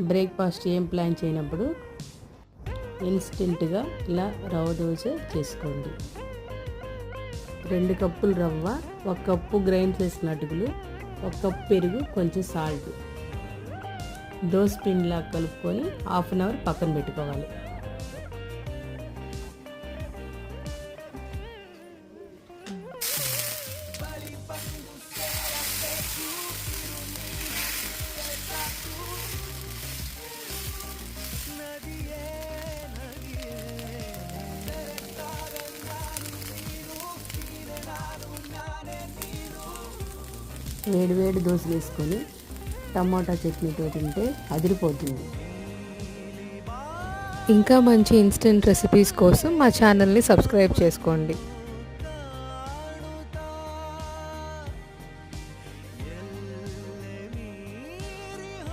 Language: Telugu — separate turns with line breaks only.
బ్రేక్ఫాస్ట్ ఏం ప్లాన్ చేయనప్పుడు ఇన్స్టెంట్గా ఇలా రవ్వ దోశ చేసుకోండి. రెండు కప్పులు రవ్వ ఒక కప్పు గ్రైండ్ చేసిన అటుకులు ఒక కప్పు పెరుగు కొంచెం సాల్ట్. దోశ పిండిలా కలుపుకొని హాఫ్ అన్ అవర్ పక్కన పెట్టుకోవాలి. వేడివేడి వేడి దోశలు వేసుకొని టమాటా చట్నీతో తింటే అదిరిపోతుంది.
ఇంకా మంచి ఇన్స్టెంట్ రెసిపీస్ కోసం మా ఛానల్ని సబ్స్క్రైబ్ చేసుకోండి.